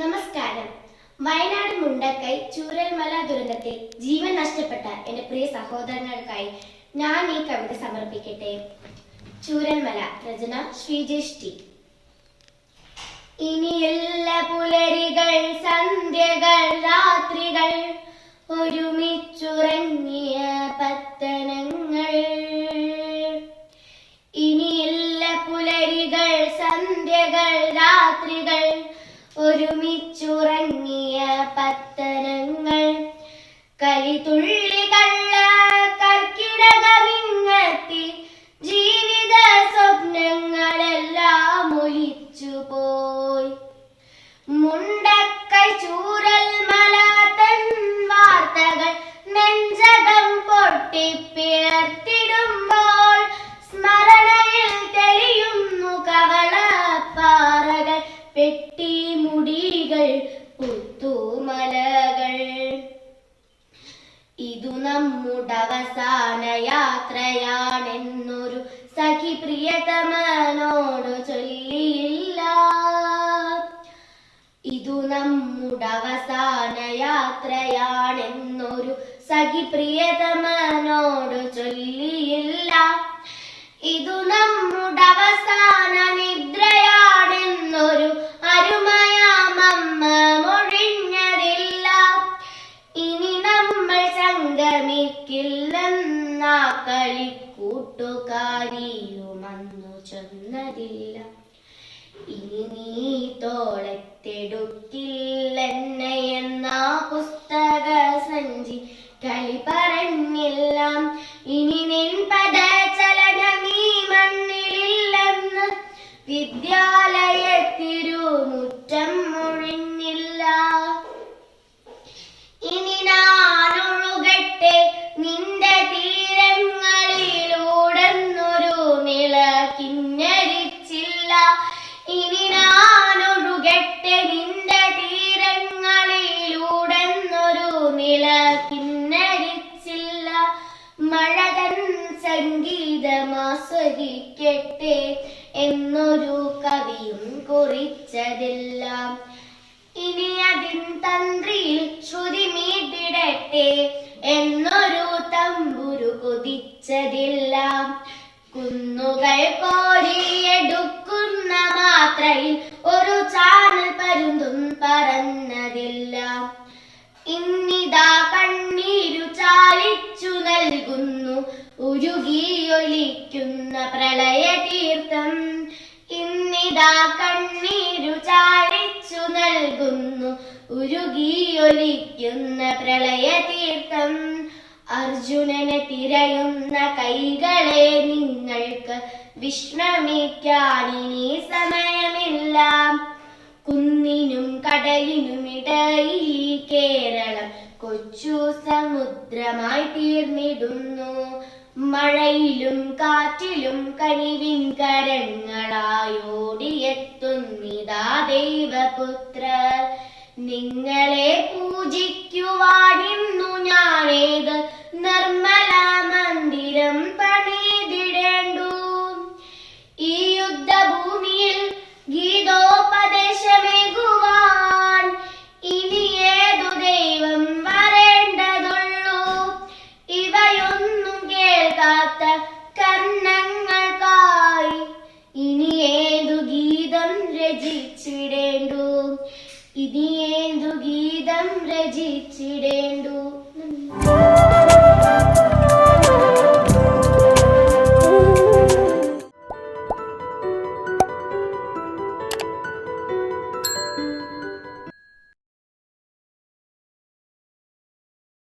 നമസ്കാരം. വയനാട് മുണ്ടക്കൈ ചൂരൽമല ദുരന്തത്തിൽ ജീവൻ നഷ്ടപ്പെട്ട എന്റെ പ്രിയ സഹോദരങ്ങൾക്കായി ഞാൻ ഈ കവിത സമർപ്പിക്കട്ടെ. ചൂരൽമല രചന ശ്രീജേഷ് ടി. ഇനിയുള്ള പുലരികൾ സന്ധ്യകൾ രാത്രികൾ ഒരുമിച്ചുറങ്ങിയ പത്തനങ്ങൾ ഒരുമിച്ചുറങ്ങിയ പത്തനങ്ങൾ. കലിതുള്ളികള്ള കർക്കിടകമിങ്ങത്തി ജീവിത സ്വപ്നങ്ങളെല്ലാം ഒലിച്ചുപോയി. മുണ്ടക്കൈ ചൂരൽ മലാതൻ വാർത്തകൾ നെഞ്ചകം പൊട്ടിപ്പിളർത്തിടുമ്പോൾ ഇതു നമ്മുടെ അവസാന യാത്രയാണെന്നൊരു സഖി പ്രിയതമനോട് ചൊല്ലിയില്ല. ഇതു നമ്മുടെ അവസാന യാത്രയാണെന്നൊരു സഖി പ്രിയതമനോട് ചൊല്ലിയില്ല. ഇതു നമ്മുടെ അവസാന കളിക്കൂട്ടുകാരിയുമന്നു ചൊന്നതില്ല. ഇനി നീ തോളത്തെടുക്കില്ലെന്നെ എന്നാ പുസ്തക സഞ്ചി കളി പറഞ്ഞില്ല. ഇനി നിൻ പദ ചലനമീ മണ്ണിലില്ലെന്ന് വിദ്യാലയത്തിരുമുറ്റം തീരങ്ങളിലൂടെന്നൊരു നില കിന്നരിച്ചില്ല മഴകൻ സംഗീതമാസ്വദിക്കട്ടെ എന്നൊരു കവിയും കുറിച്ചതില്ല. ഇനി അതിൻ തന്ത്രിയിൽ ശ്രുതി മീട്ടിടട്ടെ എന്നൊരു തമ്പുരു കൊതിച്ചതില്ല. കുന്നുകൾ കോരിയെടുക്കുന്ന ഉരുകിയൊലിക്കുന്ന പ്രളയ തീർത്ഥം ഇന്നിതാ കണ്ണീരു ചാടിച്ചു നൽകുന്നു. ഉരുകിയൊലിക്കുന്ന പ്രളയ തീർത്ഥം അർജുനനെ തിരയുന്ന കൈകളെ നിങ്ങൾക്ക് വിശ്രമിക്കാനിനി സമയമില്ല. കുന്നിനും കടലിനും ഇടയിൽ കേരളം കൊച്ചു സമുദ്രമായി തീർന്നിടുന്നു. മഴയിലും കാറ്റിലും കനിവിൻ കരങ്ങളായോടിയെത്തുന്നിതാ ദൈവപുത്രർ നിങ്ങളെ പൂജിക്കുവാനിന്നു Chidendo